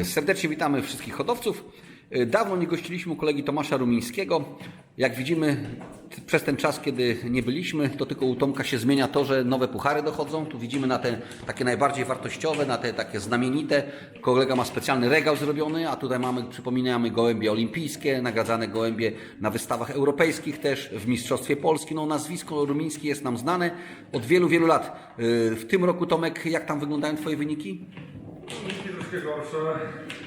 Y, Serdecznie witamy wszystkich hodowców. Y, Dawno nie gościliśmy u kolegi Tomasza Rumińskiego. Jak widzimy, przez ten czas, kiedy nie byliśmy, to tylko u Tomka się zmienia to, że nowe puchary dochodzą. Tu widzimy na te takie najbardziej wartościowe, na te takie znamienite. Kolega ma specjalny regał zrobiony, a tutaj mamy, przypominamy, gołębie olimpijskie, nagradzane gołębie na wystawach europejskich też, w Mistrzostwie Polski. No, nazwisko Rumiński jest nam znane od wielu, wielu lat. Y, W tym roku, Tomek, jak tam wyglądają Twoje wyniki? Gorsze.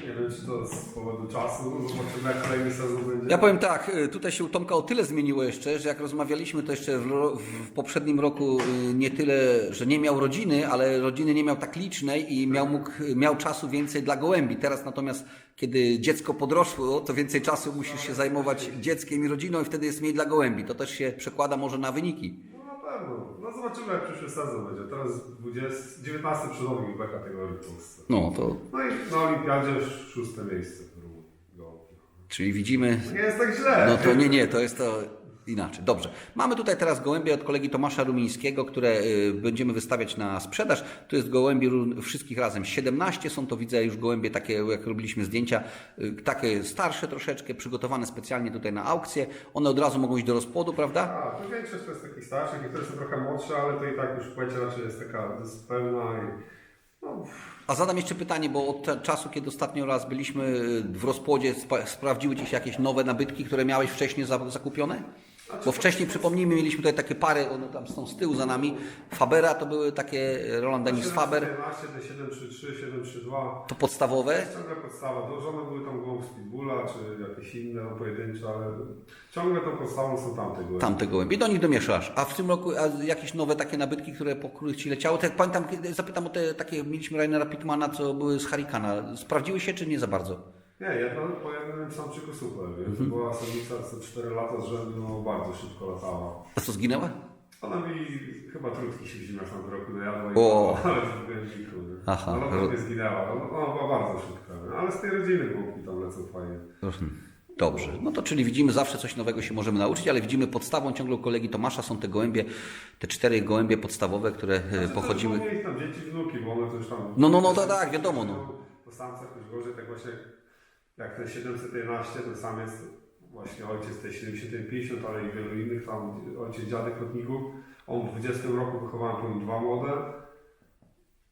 Nie wiem, czy to z powodu czasu. Zobaczymy, jak kolejny sezon będzie. Ja powiem tak, y, tutaj się u Tomka o tyle zmieniło jeszcze, że jak rozmawialiśmy to jeszcze w, w poprzednim roku y, nie tyle, że nie miał rodziny, ale rodziny nie miał tak licznej i miał, mógł, miał czasu więcej dla gołębi. Teraz natomiast, kiedy dziecko podrosło, to więcej czasu musisz się zajmować dzieckiem i rodziną i wtedy jest mniej dla gołębi. To też się przekłada może na wyniki. No zobaczymy, jak przyszły sezon będzie. Teraz 20, 19 przodownik B kategorii w Polsce. No to, No i na Olimpiadzie szóste miejsce w Rumunii. Czyli widzimy, Nie jest tak źle. No to nie, nie, to jest to inaczej. Dobrze. Mamy tutaj teraz gołębie od kolegi Tomasza Rumińskiego, które y, będziemy wystawiać na sprzedaż. Tu jest gołębi ró- wszystkich razem 17. Są to widzę już gołębie takie, jak robiliśmy zdjęcia, y, takie starsze troszeczkę, przygotowane specjalnie tutaj na aukcję. One od razu mogą iść do rozpłodu, prawda? A, to większość to jest takich starszych, niektóre są trochę młodsze, ale to i tak już w płecie raczej jest taka pełna i no, A zadam jeszcze pytanie, bo od czasu, kiedy ostatnio raz byliśmy y, w rozpłodzie, sprawdziły Ci się jakieś nowe nabytki, które miałeś wcześniej za- zakupione? Bo wcześniej, przypomnijmy, mieliśmy tutaj takie pary, one tam są z tyłu za nami. Fabera to były takie Roland Dennis Faber, 714, D733, 732. to podstawowe. Ciągle podstawa. Dołożone były tam głąb z Pitbulla, czy jakieś inne no, pojedyncze, ale ciągle tą podstawą są tamte góry. Tamte gołębie, do nich domieszasz. A w tym roku a jakieś nowe takie nabytki, które po których Ci leciały? Tak jak pamiętam, kiedy zapytam o te takie, mieliśmy Rainera Pittmana, co były z Harikana. Sprawdziły się, czy nie za bardzo? Nie, jedno po jednym samczyku super. Mhm. To była samica co 4 lata z rzędu, no bardzo szybko latała. A co, zginęła? Ona mi chyba trudki się w zimach na roku dojadła i O. ale w głębiku. nie? Aha. Ona nie zginęła. Ona była bardzo szybka. nie? Ale z tej rodziny głupki tam lecą fajnie. Dobrze, no to czyli widzimy zawsze coś nowego się możemy nauczyć, ale widzimy podstawą ciągle u kolegi Tomasza są te gołębie, te cztery gołębie podstawowe, które e, pochodziły. Znaczy, mieli tam dzieci, wnuki, bo one już tam... No, no, no, tak, tak, wiadomo, no. Po samcach już gorzej, tak właśnie jak ten 711, ten samiec, właśnie ojciec tej 750, ale i wielu innych tam, ojciec dziadek lotników, on w 20 roku wychowałem po nim dwa młode.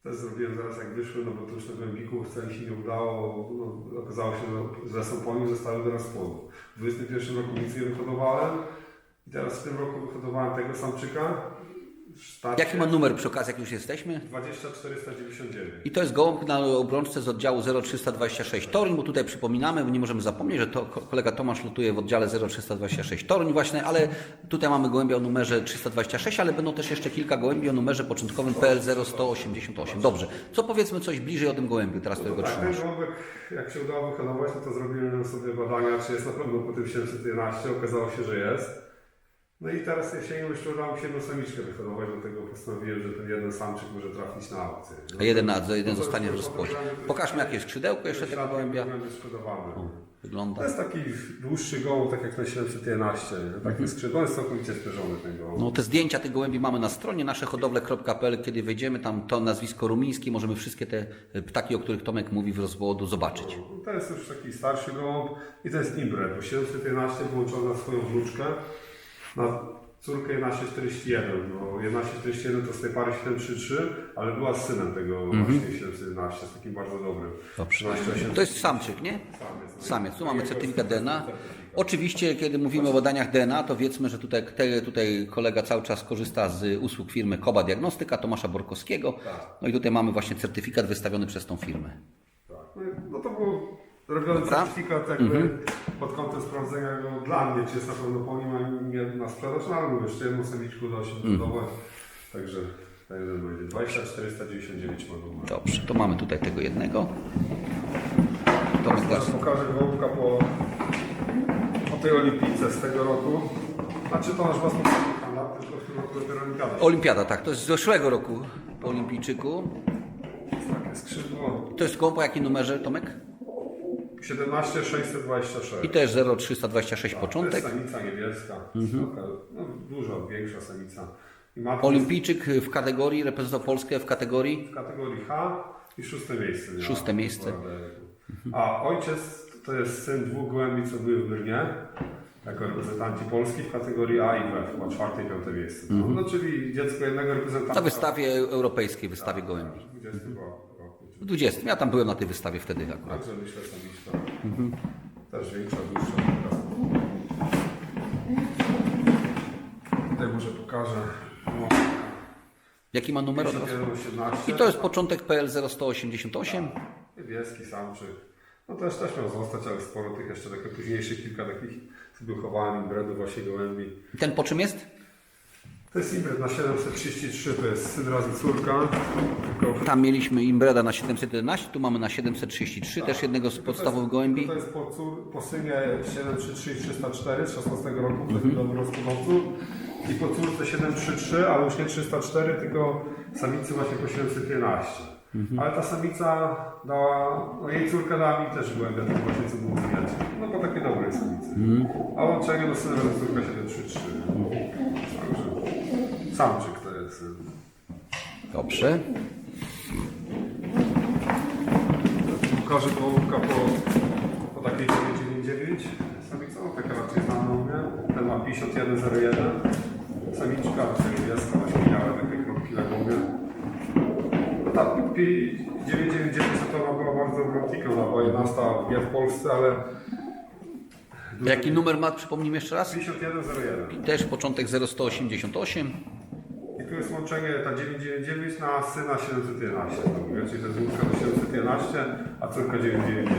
Też zrobiłem zaraz jak wyszły, no bo to już na głębiku wcale się nie udało, no, okazało się, że są po nim zostały do rozpłodu. W 21 roku nic nie wyhodowałem i teraz w tym roku wyhodowałem tego samczyka. W starcie Jaki ma numer przy okazji, jak już jesteśmy? 20499. I to jest gołąb na obrączce z oddziału 0326 Toruń, bo tutaj przypominamy, bo nie możemy zapomnieć, że to ko- kolega Tomasz lutuje w oddziale 0326 Toruń właśnie, ale tutaj mamy gołębia o numerze 326, ale będą też jeszcze kilka gołębi o numerze początkowym PL 0188. Dobrze, co powiedzmy coś bliżej o tym gołębiu, teraz którego Tak, ten trzymasz? żołąbek, jak się udało wyhodować, no to zrobiłem sobie badania, czy jest na pewno po tym 711. Okazało się, że jest. No i teraz jesienią jeszcze udało mi się jedną samiczkę wyhodować, dlatego postanowiłem, że ten jeden samczyk może trafić na aukcję. A jeden, na, jeden No to- zostanie w to- Pokażmy jakie jest skrzydełko jeszcze tego gołębia. Sprzedawane. To Wygląda. jest taki dłuższy gołąb, tak jak ten 711. nie? Taki skrzydło, jest całkowicie spierzony ten gołąb. No, te zdjęcia tych gołębi mamy na stronie naszehodowle.pl. Kiedy wejdziemy tam, to nazwisko rumińskie, możemy wszystkie te e, ptaki, o których Tomek mówi w rozwodu, zobaczyć. To jest już taki starszy gołąb i to jest inbred, bo 711 wyłączona na swoją wnuczkę, na córkę 1141, bo 1141 to z tej pary 733, ale była z synem tego właśnie 711, z takim bardzo dobrym. Dobrze. 13,8. To jest samczyk, nie? Samiec. no. Samiec. Tu mamy certyfikat DNA. Oczywiście, kiedy mówimy o badaniach DNA, to wiedzmy, że tutaj, tutaj kolega cały czas korzysta z usług firmy Koba Diagnostyka Tomasza Borkowskiego. No i tutaj mamy właśnie certyfikat wystawiony przez tą firmę. Tak. No, no to był robiony Dobra. certyfikat jakby pod kątem sprawdzenia go dla mnie, czy jest na pewno po nim, a nie na sprzedaż, no ale mówię, jeszcze jedną samiczku da się budować, także jeden będzie 20499 ma numer. Dobrze, to mamy tutaj tego jednego. Tomek Teraz pokażę gołąbka po, po tej olimpijce z tego roku. Znaczy to nasz własny kanał, tylko w tym roku dopiero olimpiada. Olimpiada, tak, to jest z zeszłego roku po olimpijczyku. Takie skrzydło To jest gołąb o jakim numerze, Tomek? 17626. I też 0326 To jest początek. samica niebieska. Taka, no, dużo większa samica. Olimpijczyk w kategorii, reprezentował Polskę w kategorii w kategorii H i szóste miejsce. miała. Szóste miejsce. A ojciec to jest syn dwóch gołębi, co były w Brnie, jako reprezentanci Polski w kategorii A i B, chyba czwarte i piąte miejsce. No, czyli dziecko jednego reprezentanta. Na wystawie europejskiej, wystawie gołębi. W 20 roku. W 20. Ja tam byłem na tej wystawie wtedy akurat. Także myślę, że samiczka. Też większa, dłuższa. Tutaj może pokażę. Jaki ma numer? od razu? 5118. I to jest początek PL 0188. Niebieski samczyk. No też, też miał zostać, ale sporo tych jeszcze takich późniejszych, kilka takich sobie uchowałem imbredów właśnie gołębi. I ten po czym jest? To jest imbred na 733, to jest syn razy córka. Tylko Tam mieliśmy Imbreda na 711, tu mamy na 733, też jednego z podstawowych gołębi. To jest po, cór, po synie 733 304 z 16 roku, przed mm rozkładowców. I po córce 733, ale już nie 304, tylko samicy właśnie po 711. Ale ta samica dała, no jej córka dała mi też głębia, to właśnie co było widać. No po takie dobre samicy. A łączenie do syna córka 733. Także samczyk to jest. Dobrze. Pokażę połówka po, po takiej 999 samica, no taka raczej znana u mnie. Ten ma 5101. Samiczka, niebieska, właśnie miała takie kropki na głowie. No ta pi- 999 to ona była bardzo wrotiką, ona była 11 nie w Polsce, ale Jaki numer ma, przypomnij jeszcze raz? 5101. Też początek 0188. Tu jest łączenie ta 999 na syna 711. To mówię, czyli to jest łódka do 711, a córka 999.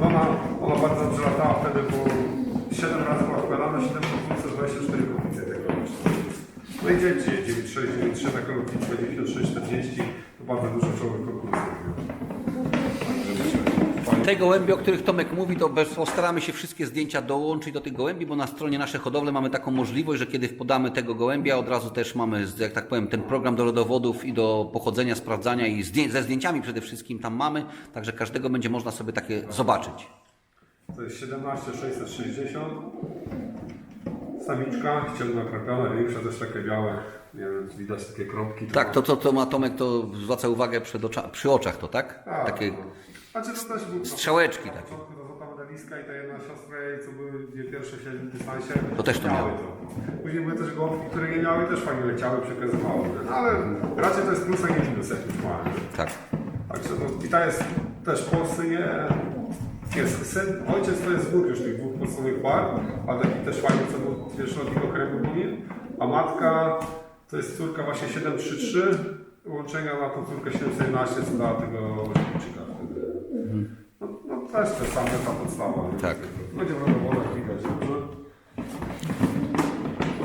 No ona, ona bardzo dobrze latała wtedy, bo 7 razy była wkładana, 7 kotwicy, 24 kotwice tego. No i dzieci, 96, 93, taką lotnictwo 96, 40, to bardzo dużo czołowych konkursów. Te gołębie, o których Tomek mówi, to postaramy się wszystkie zdjęcia dołączyć do tych gołębi, bo na stronie nasze hodowle mamy taką możliwość, że kiedy podamy tego gołębia, od razu też mamy, jak tak powiem, ten program do rodowodów i do pochodzenia, sprawdzania i ze zdjęciami przede wszystkim tam mamy, także każdego będzie można sobie takie zobaczyć. To jest 17 660. Samiczka, ciemno krapiona, większa też takie białe. Nie wiem, widać takie kropki. Tak, to co to ma Tomek, to zwraca uwagę przed ocza, przy oczach to, tak? Tak, Takie no. Znaczy to też był strzałeczki Na takie. początku to medaliska i ta jedna siostra jej, co były dwie pierwsze w średnim dystansie. To też to miały to. Później były też gołąbki, które nie miały, też fajnie leciały, przekazywały. nie? No, ale raczej to jest plus, a nie minus, jak już ma. nie? Tak. Także no, i ta jest też po synie, jest syn, ojciec to jest wód już tych dwóch podstawowych par, a taki też fajny, co był pierwszego okręgu Bunin, a matka to jest córka właśnie 733, łączenia na tą córkę 711, co dała tego no też podstawa. nie? Tak. Będzie w rodowodach widać dobrze.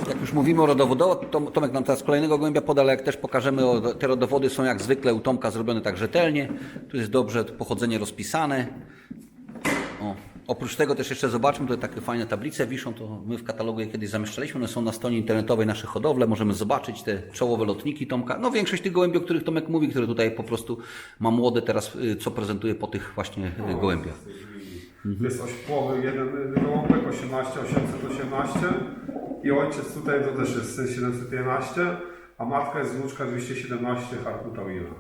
Jak już mówimy o rodowodach, to Tomek nam teraz kolejnego gołębia poda, ale jak też pokażemy, o- te rodowody są jak zwykle u Tomka zrobione tak rzetelnie. Tu jest dobrze pochodzenie rozpisane. Oprócz tego też jeszcze zobaczmy, tutaj takie fajne tablice wiszą, to my w katalogu je kiedyś zamieszczaliśmy, one są na stronie internetowej nasze hodowle, możemy zobaczyć te czołowe lotniki Tomka. No większość tych gołębi, o których Tomek mówi, które tutaj po prostu ma młode teraz, y, co prezentuje po tych właśnie y, gołębiach. To jest ośpłowy, jeden gołąbek 18, 818 i ojciec tutaj to też jest syn 711, a matka jest wnuczka 217 Harputa Willa.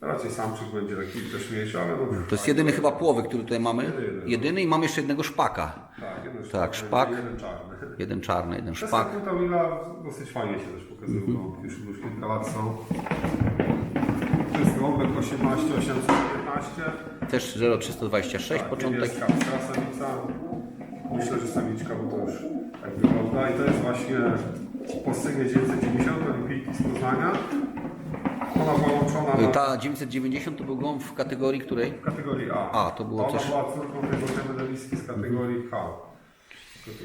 Raczej samczyk będzie taki też mniejszy, ale no, To jest jedyny chyba płowy, który tutaj mamy. Jedyny, no. Jedyny i mamy jeszcze jednego szpaka. Tak, jeden Tak, szpak, szpak. jeden czarny. Jeden czarny, jeden Te szpak. Harputa Willa dosyć fajnie się też pokazują, już, już kilka lat są. To jest gołąbek 18, 815. Też 0326 Tak, początek. niebieska pstra samica. Myślę, że samiczka, bo to już tak wygląda. I to jest właśnie po synie 990 olimpijki z Poznania. Ona była łączona na Ta 990 to był gołąb w kategorii której? w kategorii A. A, to było Ona coś- była córką medalistki z kategorii H.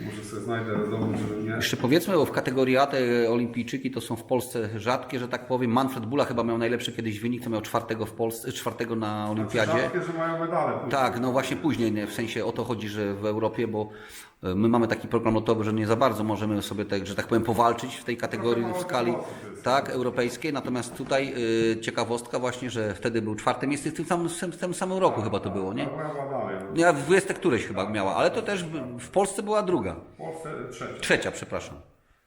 Może sobie znajdę dowód, żeby nie... Jeszcze powiedzmy, bo w kategorii A te olimpijczyki to są w Polsce rzadkie, że tak powiem. Manfred Bula chyba miał najlepszy kiedyś wynik, to miał czwartego w Polsce, czwartego na olimpiadzie. Rzadkie, że mają medale. później. Tak, no właśnie później, nie, w sensie o to chodzi, że w Europie, bo e, my mamy taki program lotowy, że nie za bardzo możemy sobie, tak, że tak powiem, powalczyć w tej kategorii Trochę w skali tak, europejskiej. Natomiast tutaj y, ciekawostka właśnie, że wtedy był czwarte miejsce w tym samym, w tym samym roku chyba to było, nie? W 20 któreś chyba miała, ale to też w- Polsce była druga. W Polsce trzecia. Trzecia, przepraszam.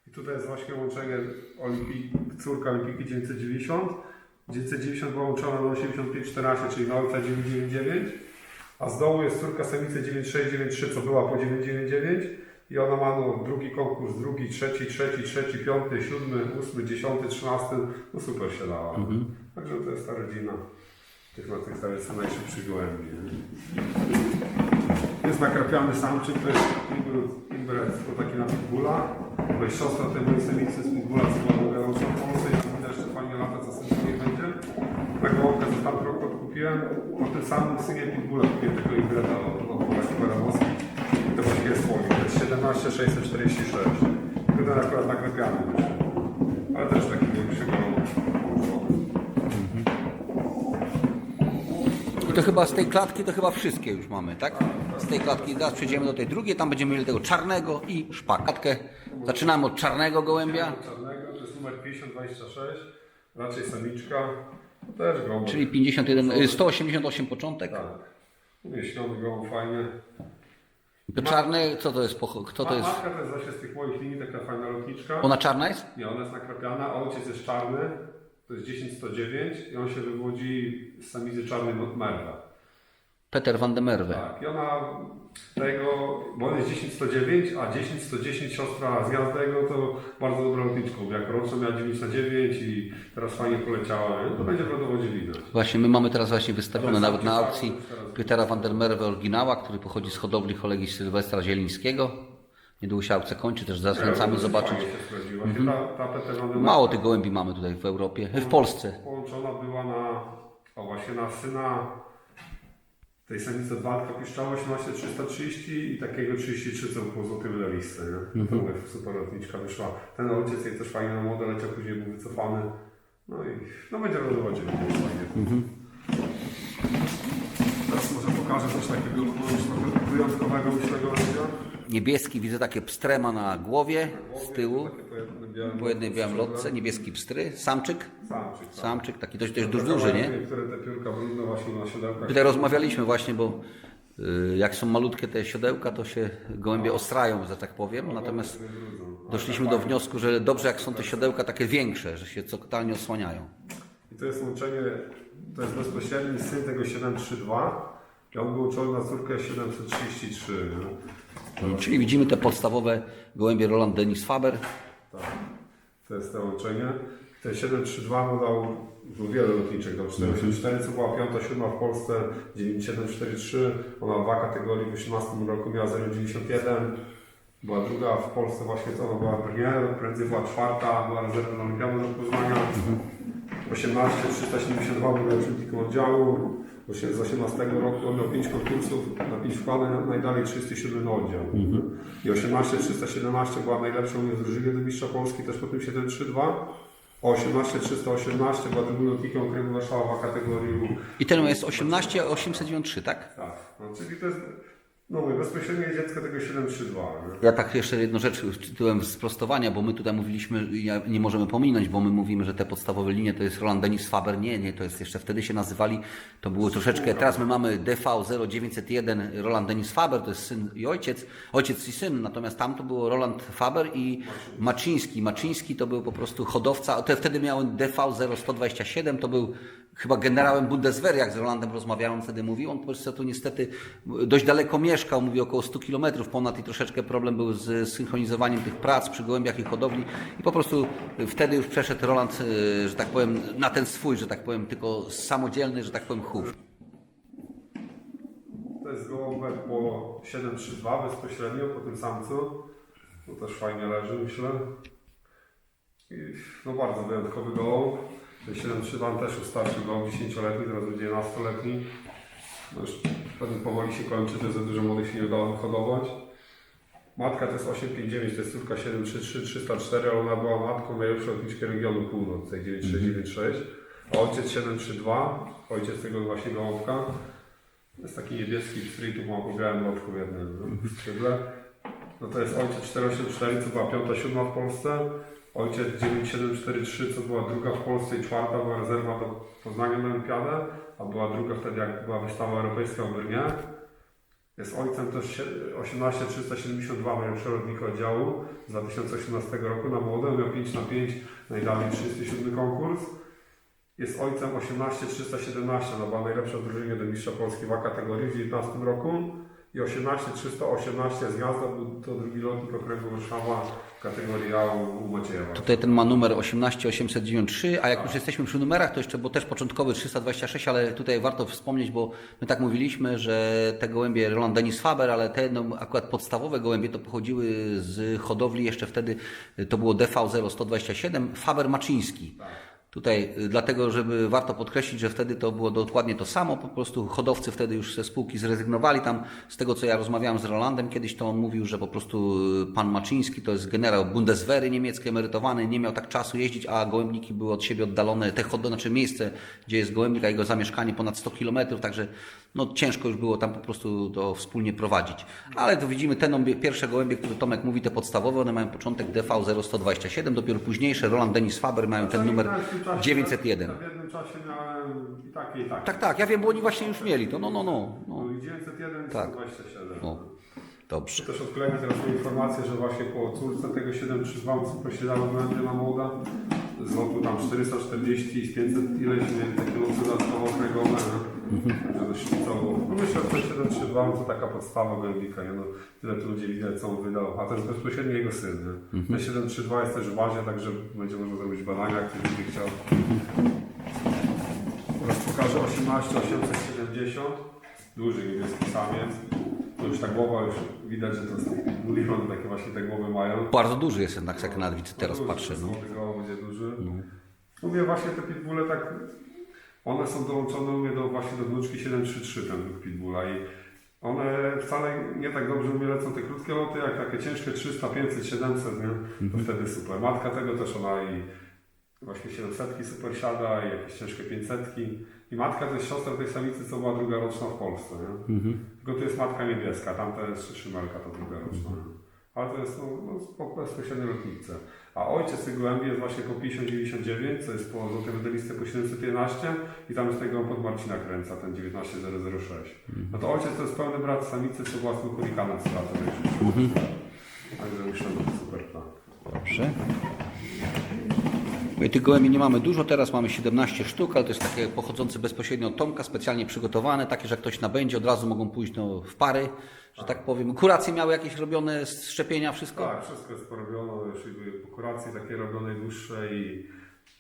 I tutaj jest właśnie łączenie Olimpii, córka Olimpiki 990. 990 była łączona na 8514, czyli na ojca 999. A z dołu jest córka samicy 9693, co była po 999 i ona ma no, drugi konkurs, drugi, trzeci, trzeci, trzeci, piąty, siódmy, ósmy, dziesiąty, trzynasty. No super się dała. Także to jest ta rodzina tych na tych stary są najszybszych gołębi. Jest nakrapiany samczyk, to jest Imbret, to taki na Pitbulla. To jest siostra tej mojej samicy z Pitbulla, co mówiąca w Polsce i tam widać, że fajnie lata, co syn nie będzie. Na gołąbkę za tamty rok odkupiłem. Po tym samym synie Pitbulla kupiłem tego Imbreta od Polaki Baranowski. I to właśnie jest słowik. To jest 17646. Ten akurat nakrapiany to chyba z tej klatki to chyba wszystkie już mamy, tak? Z tej klatki teraz przejdziemy do tej drugiej, tam będziemy mieli tego czarnego i szpakatkę. Zaczynamy od czarnego gołębia, Czarnego, to jest numer 5026, raczej samiczka, też gołąb. czyli 51, y, 188 początek. Tak. Umieśniony gołąb, fajnie. To czarne, co to jest? pocho- Kto to jest? Matka to jest właśnie z tych moich linii, taka fajna lotniczka. Ona czarna jest? Nie, ona jest nakrapiana, a ojciec jest czarny, to jest 10109 i on się wywodzi z samicy czarnej od Merwa. Peter van de Merwe. Tak, i ona tego, bo on jest 10109, a 10110 siostra z Gwiazdego to bardzo dobrą lotniczką. Jak roczna miała 9 na 9 i teraz fajnie poleciała, nie? to będzie w rodowodzie widać. Właśnie my mamy teraz właśnie wystawione nawet na aukcji Petera van der Merwe oryginała, który pochodzi z hodowli kolegi Sylwestra Zielińskiego. Niedługo się aukcja kończy, też zachęcamy zobaczyć. Właśnie ta, ta der Mało tych gołębi mamy tutaj w Europie, w Polsce. Połączona była na, o właśnie na syna tej samicy Waldka Piszczała 18330 i takiego 33, co było złoty wydawnictwie, nie? To mówię, super lotniczka wyszła. Ten ojciec jej też fajnie na młode leciał, później był wycofany. No i no będzie w rodowodzie, będzie fajnie. Teraz może pokażę coś takiego no, wyjątkowego myślę. Niebieski, widzę takie pstrema na głowie z tyłu, po jednej białym lotce. niebieski pstry, samczyk, Samczyk, tak. samczyk, taki dość, dość duży, nie? Niektóre te piórka brudne właśnie na siodełkach. Tutaj rozmawialiśmy właśnie, bo y, jak są malutkie te siodełka, to się gołębie ostrają, że tak powiem, natomiast doszliśmy do wniosku, że dobrze jak są te siodełka takie większe, że się totalnie osłaniają. I to jest łączenie, to jest bezpośredni syn tego 732 on był uczony na córkę 733. Nie? Czyli widzimy te podstawowe gołębie Roland Denis Faber. Tak. To jest to łączenie. Ten 732 mu dał no, wiele lotniczek, dał 484, co była piąta, siódma w Polsce, 9743, ona dwa kategorii, w 18 roku miała 091, była druga w Polsce właśnie, to ona była Brnie, prędzej była czwarta, była rezerwą olimpiadą do Poznania, 18, 372 był uczestnikiem oddziału, z 18 roku miał 5 konkursów na 5 wkładań, najdalej 37 na oddział. I 18, 317 była najlepszą w drużynie do mistrza Polski, też po tym 732. A 18, 318 była drugim lotnikiem okręgu Warszawa kategorii I ten jest 18 893, tak? Tak, no, czyli to jest, no mówię, bezpośrednie dziecko tego 732. Nie? Ja tak jeszcze jedną rzecz tytułem sprostowania, bo my tutaj mówiliśmy, ja nie możemy pominąć, bo my mówimy, że te podstawowe linie to jest Roland Denis Faber. Nie, nie, to jest jeszcze wtedy się nazywali, to było troszeczkę, teraz my mamy DV0901 Roland Denis Faber, to jest syn i ojciec, ojciec i syn, natomiast tam to było Roland Faber i Maczyński. Maczyński to był po prostu hodowca, te wtedy miałem DV0127, to był chyba generałem Bundeswehr, jak z Rolandem rozmawiałem, wtedy mówił, on po prostu tu niestety dość daleko mieszkał, mówi około 100 kilometrów ponad i troszeczkę problem był z synchronizowaniem tych prac przy gołębiach i hodowli i po prostu wtedy już przeszedł Roland, e, że tak powiem, na ten swój, że tak powiem, tylko samodzielny, że tak powiem, chów. To jest gołąbek po 732 bezpośrednio po tym samcu. To też fajnie leży, myślę. I no bardzo wyjątkowy gołąb. Ten 732 też już starszy gołąb, 10-letni, teraz będzie 11-letni. No już pewnie powoli się kończy, to za dużo młodych się nie udało hodować. Matka to jest 859, to jest córka 733 304, ale ona była matką najlepszej lotniczki regionu północ, tej 9696. A ojciec 732, ojciec tego właśnie gołąbka, jest taki niebieski street, tu mam po białym lotku w jednym no, skrzydle. No to jest ojciec 484, co była piąta, siódma w Polsce. Ojciec 9743, co była druga w Polsce i czwarta była rezerwa do Poznania na Olimpiadę, a była druga wtedy, jak była wystawa europejska w Brnie. Jest ojcem też sie- 18372 najlepszego lotnika oddziału z 2018 roku na młode, miał 5 na 5, najdalej 37 konkurs. jest ojcem 18317, no była najlepsza drużynie do mistrza Polski w A kategorii w 19 roku. I 18318 z Gniazda był to drugi lotnik okręgu Warszawa w kategorii A u. Tutaj ten ma numer 18893, a jak już jesteśmy przy numerach, to jeszcze, bo też początkowy 326, ale tutaj warto wspomnieć, bo my tak mówiliśmy, że te gołębie Roland Denis Faber, ale te no, akurat podstawowe gołębie to pochodziły z hodowli jeszcze wtedy, to było DV0127, Faber Maczyński. Tutaj y, dlatego, żeby warto podkreślić, że wtedy to było dokładnie to samo, po prostu hodowcy wtedy już ze spółki zrezygnowali. Tam z tego, co ja rozmawiałem z Rolandem kiedyś, to on mówił, że po prostu y, pan Maczyński to jest generał Bundeswehry niemiecki, emerytowany, nie miał tak czasu jeździć, a gołębniki były od siebie oddalone, te hod, znaczy miejsce, gdzie jest gołębnik, a jego zamieszkanie ponad 100 kilometrów, także no, ciężko już było tam po prostu to wspólnie prowadzić. Ale tu widzimy te no, pierwsze gołębie, które Tomek mówi, te podstawowe, one mają początek DV0127, dopiero późniejsze Roland Denis Faber mają ten numer Ja w tym czasie- 901. W jednym czasie miałem i takie, i takie. Tak, tak, ja wiem, bo oni właśnie już mieli to. No, no, no. no. No i 901 Tak. 127. O, dobrze. Też od kolegi teraz informację, że właśnie po córce tego 732 posiadałem będzie na młoda z lotu tam 440 i 500 ileś mieli takie loty dodatkowo Także dość szpicowo. No myślę, że 732 to taka podstawa głębika, nie? No, tyle tu ludzi widać, co on wydał, a to jest bezpośrednio jego syn, nie? Ten 732 jest też w bazie, także będzie można zrobić badania, jak ktoś będzie chciał. Teraz pokażę 18870, duży niebieski samiec. To już ta głowa, już widać, że to jest bulion, takie właśnie te głowy mają. Bardzo duży jest jednak, jak na widzę, teraz patrzę. No. Gołąb będzie duży. Mówię właśnie te pitbulle tak, one są dołączone mówię, do, właśnie do wnuczki 733 ten pitbulla i one wcale nie tak dobrze mówię, lecą te krótkie loty, jak takie ciężkie 300, 500, 700, nie? to wtedy super. Matka tego też ona i właśnie 700 super siada i jakieś ciężkie 500. I matka to jest siostra tej samicy, co była druga roczna w Polsce. Nie? Tylko tu jest matka niebieska, tamta jest szymelka, to druga roczna. Ale to jest no, no, bezpośrednio lotnice. A ojciec tych gołębi jest właśnie po 5099, co jest po złotej medalisty po 711 i tam jest tego pod Marcina Kręca, ten 19006. No to ojciec to jest pełny brat samicy, co tym kurikanem straty. Także myślę, że to super plan. Dobrze. My tych gołębi nie mamy dużo, teraz mamy 17 sztuk, ale to jest takie pochodzące bezpośrednio od Tomka, specjalnie przygotowane, takie, że jak ktoś nabędzie, od razu mogą pójść no, w pary, że tak powiem. Kuracje miały jakieś robione szczepienia, wszystko? Tak, wszystko jest porobione, już i były po kuracji takie robione dłuższe i,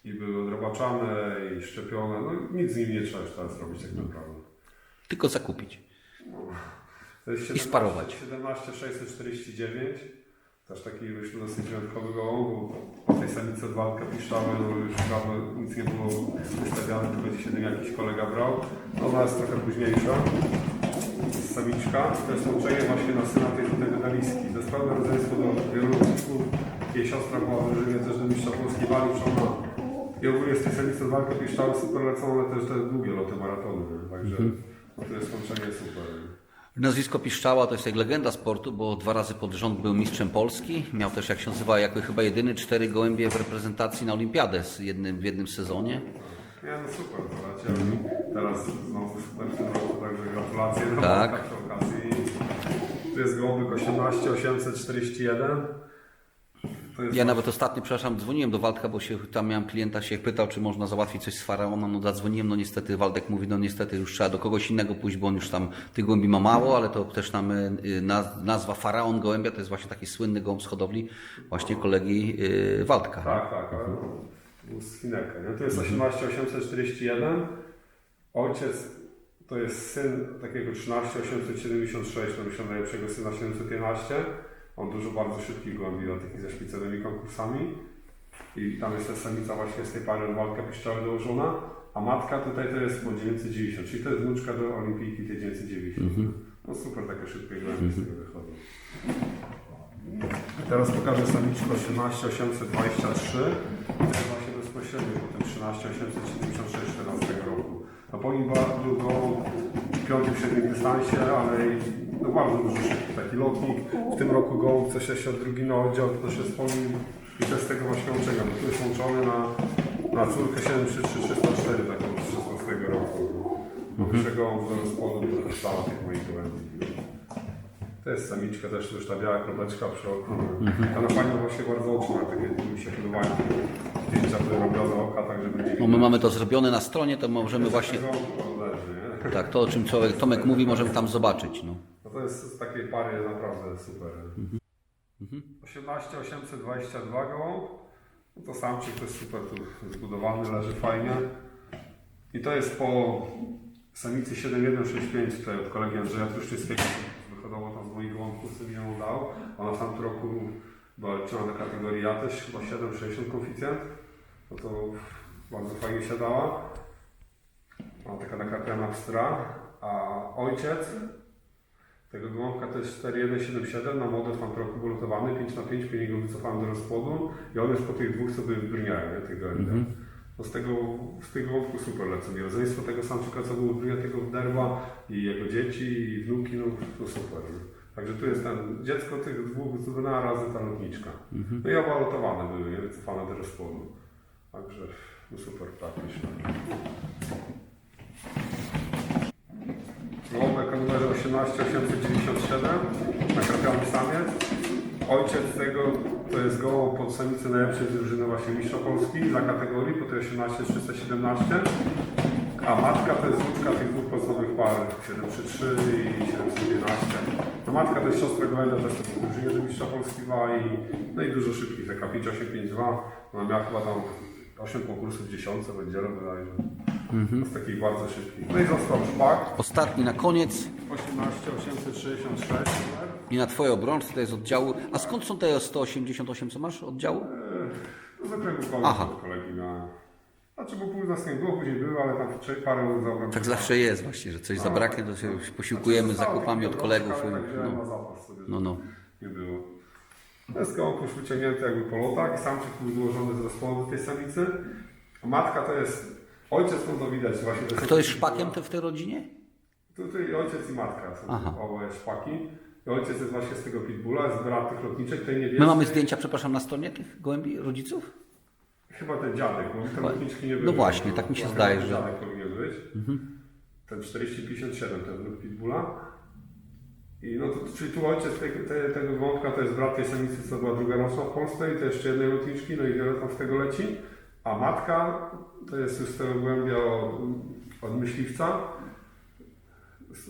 i były odrobaczane i szczepione. No nic z nimi nie trzeba już teraz robić tak naprawdę. Tylko zakupić. To jest I sparować. 17649. Też taki myślę dosyć wyjątkowy gołąb, bo po tej samicy od walka piszczały, no już dawno nic nie było wystawiane, tylko dzisiaj ten jakiś kolega brał. Ona jest trochę późniejsza. Samiczka. To jest łączenie właśnie na syna tej złotej medalistki. To jest pełne rodzeństwo do wielu lotników. Jej siostra była w reżimie też do mistrza Polski wali przona. I ogólnie z tej samicy od walka piszczały super lecą, ale też te długie loty maratony. Także to jest łączenie super. Nazwisko Piszczała to jest jak legenda sportu, bo dwa razy pod rząd był mistrzem Polski. Miał też, jak się nazywa, jako chyba jedyny cztery gołębie w reprezentacji na Olimpiadę z jednym, w jednym sezonie. Nie, no super, to leciał. Teraz znowu w tym roku, także gratulacje. No, Tak. Przy okazji. Tu jest gołąbek 18841. Ja nawet ostatnio, przepraszam, dzwoniłem do Waldka, bo się tam miałem klienta, się pytał, czy można załatwić coś z faraona. No zadzwoniłem, no niestety Waldek mówi, no niestety już trzeba do kogoś innego pójść, bo on już tam tych gołębi ma mało, ale to też tam y, naz- nazwa faraon gołębia, to jest właśnie taki słynny gołąb z hodowli właśnie kolegi y, Waldka. Tak, tak, no, z. Nie? To jest 18841. Ojciec to jest syn takiego 13876, to myślę najlepszego syna 711. On dużo bardzo szybkich gołębi ma takich ze szpicowymi konkursami. I tam jest ta samica właśnie z tej pary walka piszczoły dołożona. A matka tutaj to jest po 990, czyli to jest wnuczka do olimpijki tej 990. No super, takie szybkie gołębie z tego wychodzą. Teraz pokażę samiczkę 18823. To jest właśnie bezpośrednio po tym 13876 14 roku. No po nim była- był go piąty w średnim dystansie, ale bardzo duży szybki taki lotnik. W tym roku gołąb chce się drugi na oddział, to się wspomnił i to z tego właśnie łączenia, tu jest łączony na, na córkę 733304 taką z 16 roku. Mm gołąb z spodu to stała tych moich gołębi. To To jest samiczka też, już ta biała kropeczka przy oku. Ona fajnie właśnie bardzo oczy ma, takie mi się podobają. Zdjęcia były robione oka, tak żeby nie No my mamy to zrobione na stronie, to możemy właśnie, Tego oku leży, nie? tak, to o czym człowiek, Tomek mówi, możemy tam zobaczyć. No. To jest z takiej pary naprawdę super. 18 822 gołąb. No to samczyk to jest super tu zbudowany, leży fajnie. I to jest po samicy 7165 tutaj od kolegi Andrzeja Truszczyckiego. Wyhodował tam z moich gołąbków, co mi ją dał. Ona w tamtym roku liczona na kategorii ja też, chyba 7,60 koeficjent. No to bardzo fajnie się dała. Ona taka nakrapiana pstra. A ojciec tego gołąbka to jest 4177 na model w tamtym roku był lotowany, 5 na 5 pienięgo wycofałem do rozpłodu i on jest po tych dwóch sobie wybrniają, nie, tych gołębia. No z tego, z tych gołąbków super lecą i rodzeństwo tego samczyka, co było wybrnia tego derwa i jego dzieci i wnuki, no to super. Nie? Także tu jest ten, dziecko tych dwóch zdobyna razy ta lotniczka. No i oba lotowane były, nie, wycofane do rozpłodu. Także no super, tak Gołąbek o numerze 18897, nakrapiony samiec. Ojciec tego to jest gołąb pod samicy najlepszej drużyny właśnie mistrza Polski za kategorii po tej 18317. A matka to jest wnuczka tych dwóch podstawowych par 733 i 711. To matka to jest siostra gołębia też w drużynie do mistrza Polski 2 i, no i dużo szybkich, taka 5852. Ona miała chyba tam 8 konkursów w dziesiątce, w niedzielę bodajże. Z takich bardzo szybkich. No i został szpak. Ostatni na koniec 18866 numer. i na Twojej obrączce to jest oddziału. A skąd są te 188, co masz oddziału? No z okręgu Aha. kolegi, kolegi miałem. Znaczy, bo pół nas nie było, później były, ale tam wcze- parę zabrałem. Tak zawsze jest właśnie, że coś zabraknie, to się posiłkujemy zakupami od kolegów. i- No. No, na zapas sobie, no, no. nie było. To jest już wyciągnięty jakby po lotach i samczyk był dołożony z rozpłodu tej samicy. A matka to jest, ojciec to widać właśnie. to kto jest szpakiem w tej rodzinie? Tutaj ojciec i matka są Aha. oboje szpaki. I ojciec jest właśnie z tego pitbulla, jest brat tych lotniczek, tej niebieskiej. My mamy zdjęcia, przepraszam, na stronie tych gołębi rodziców? Chyba ten dziadek, bo te lotniczki nie były. no właśnie, tak mi się zdaje, ten że- Dziadek powinien być. Ten 4057, ten druk pitbulla. I no to, czyli tu ojciec tej, te, tego wątka to jest brat tej samicy, co była druga rosła w Polsce i to jeszcze jednej lotniczki, no i wiele tam z tego leci. A matka to jest już głębia od, myśliwca,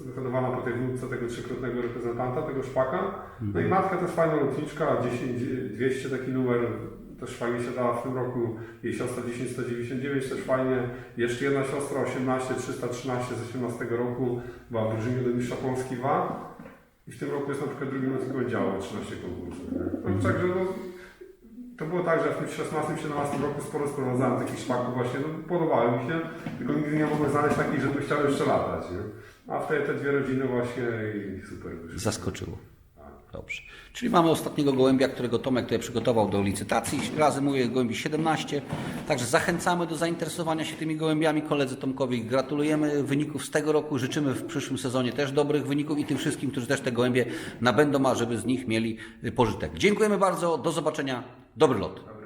wyhodowana po tej wnuce tego trzykrotnego reprezentanta, tego szpaka. No i matka to jest fajna lotniczka, 10, 200 taki numer też fajnie się dała w tym roku. Jej siostra 10199 też fajnie. Jeszcze jedna siostra 18 313 z 18 roku była w drużynie do mistrza Polski WA. I w tym roku jest na przykład drugim działu 13 konkursów. No, także no, to było tak, że w tym 16-17 roku sporo sprowadzałem takich szpaków właśnie, no podobały mi się, tylko nigdy nie mogłem znaleźć takich, żeby chciały jeszcze latać, nie? A wtedy te dwie rodziny właśnie i super wyszły. Zaskoczyło. Dobrze. Czyli mamy ostatniego gołębia, którego Tomek tutaj przygotował do licytacji. Razem mówię gołębi 17. Także zachęcamy do zainteresowania się tymi gołębiami. Koledzy Tomkowi gratulujemy wyników z tego roku. Życzymy w przyszłym sezonie też dobrych wyników i tym wszystkim, którzy też te gołębie nabędą, a żeby z nich mieli pożytek. Dziękujemy bardzo. Do zobaczenia. Dobry lot.